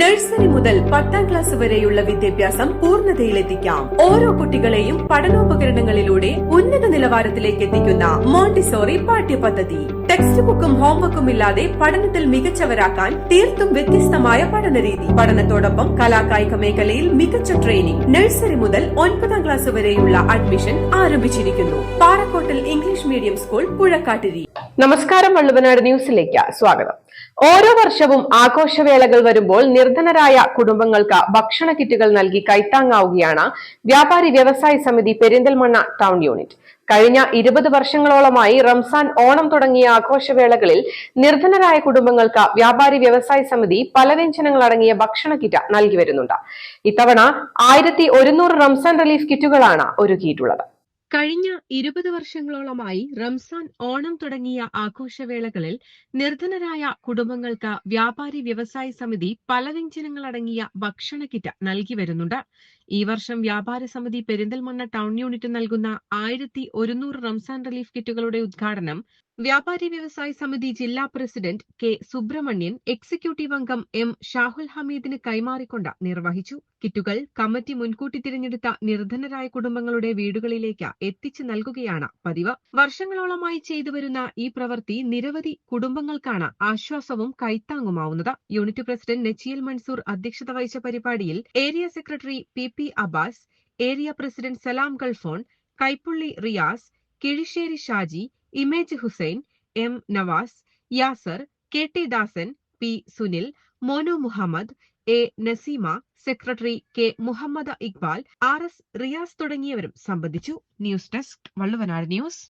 Nursery മുതൽ പത്താം class വരെയുള്ള വിദ്യാഭ്യാസം പൂർണതയിലെത്തിക്കാം. ഓരോ കുട്ടികളെയും പഠനോപകരണങ്ങളിലൂടെ ഉന്നത നിലവാരത്തിലേക്ക് എത്തിക്കുന്ന മോണ്ടിസോറി പാഠ്യപദ്ധതി. ടെക്സ്റ്റ് ബുക്കും ഹോംവർക്കും ഇല്ലാതെ പഠനത്തിൽ മികച്ചവരാക്കാൻ തീർത്തും വ്യത്യസ്തമായ പഠനരീതി. പഠനത്തോടൊപ്പം കലാകായിക മേഖലയിൽ മികച്ച ട്രെയിനിംഗ് നഴ്സറി മുതൽ ഒൻപതാം ക്ലാസ് വരെയുള്ള അഡ്മിഷൻ ആരംഭിച്ചിരിക്കുന്നു. പാറക്കോട്ടിൽ ഇംഗ്ലീഷ് മീഡിയം സ്കൂൾ പുഴക്കാട്ടിരി. നമസ്കാരം വള്ളുവനാട് ന്യൂസിലേക്ക് സ്വാഗതം. ഓരോ വർഷവും ആഘോഷവേളകൾ വരുമ്പോൾ നിർധനരായ കുടുംബങ്ങൾക്ക് ഭക്ഷണ കിറ്റുകൾ നൽകി കൈത്താങ്ങാവുകയാണ് വ്യാപാരി വ്യവസായ സമിതി പെരിന്തൽമണ്ണ ടൗൺ യൂണിറ്റ്. കഴിഞ്ഞ ഇരുപത് വർഷങ്ങളോളമായി റംസാൻ ഓണം തുടങ്ങിയ ആഘോഷവേളകളിൽ നിർധനരായ കുടുംബങ്ങൾക്ക് വ്യാപാരി വ്യവസായ സമിതി പല വ്യഞ്ജനങ്ങൾ അടങ്ങിയ ഭക്ഷണ കിറ്റ് നൽകി വരുന്നുണ്ട്. ഇത്തവണ ആയിരത്തി റംസാൻ റിലീഫ് കിറ്റുകളാണ് ഒരുക്കിയിട്ടുള്ളത്. കഴിഞ്ഞ ഇരുപത് വർഷങ്ങളോളമായി റംസാൻ ഓണം തുടങ്ങിയ ആഘോഷവേളകളിൽ നിർധനരായ കുടുംബങ്ങൾക്ക് വ്യാപാരി വ്യവസായ സമിതി പല വ്യഞ്ജനങ്ങളടങ്ങിയ ഭക്ഷണ കിറ്റ് നൽകി വരുന്നുണ്ട്. ഈ വർഷം വ്യാപാര സമിതി പെരിന്തൽമണ്ണ ടൗൺ യൂണിറ്റ് നൽകുന്ന ആയിരത്തി ഒരുന്നൂറ് റംസാൻ റിലീഫ് കിറ്റുകളുടെ ഉദ്ഘാടനം വ്യാപാരി വ്യവസായ സമിതി ജില്ലാ പ്രസിഡന്റ് കെ സുബ്രഹ്മണ്യൻ എക്സിക്യൂട്ടീവ് അംഗം എം ഷാഹുൽ ഹമീദിന് കൈമാറിക്കൊണ്ട് നിർവഹിച്ചു. കിറ്റുകൾ കമ്മിറ്റി മുൻകൂട്ടി തിരഞ്ഞെടുത്ത നിർധനരായ കുടുംബങ്ങളുടെ വീടുകളിലേക്ക് എത്തിച്ചു നൽകുകയാണ് പതിവ്. വർഷങ്ങളോളമായി ചെയ്തുവരുന്ന ഈ പ്രവൃത്തി നിരവധി കുടുംബങ്ങൾക്കാണ് ആശ്വാസവും കൈത്താങ്ങുമാവുന്നത്. യൂണിറ്റ് പ്രസിഡന്റ് നെച്ചിയൽ മൻസൂർ അധ്യക്ഷത വഹിച്ച പരിപാടിയിൽ area secretary P P Abbas area president Salam Gulfone Kaippulli Riyas Kizhisseri Shaji image Hussain M Navas Yasar K T Dasan P Sunil Monu Muhammad A Naseema secretary K Muhammad Iqbal R S Riyas തുടങ്ങിയവരും സംബന്ധിച്ചു. News desk Valluvanad news.